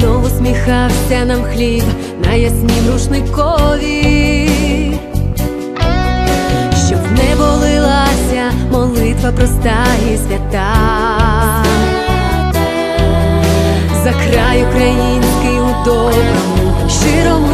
Знов усміхався нам хліб на ясні рушникові, щоб не болилася молитва проста і свята, за край український у доброму, щирому.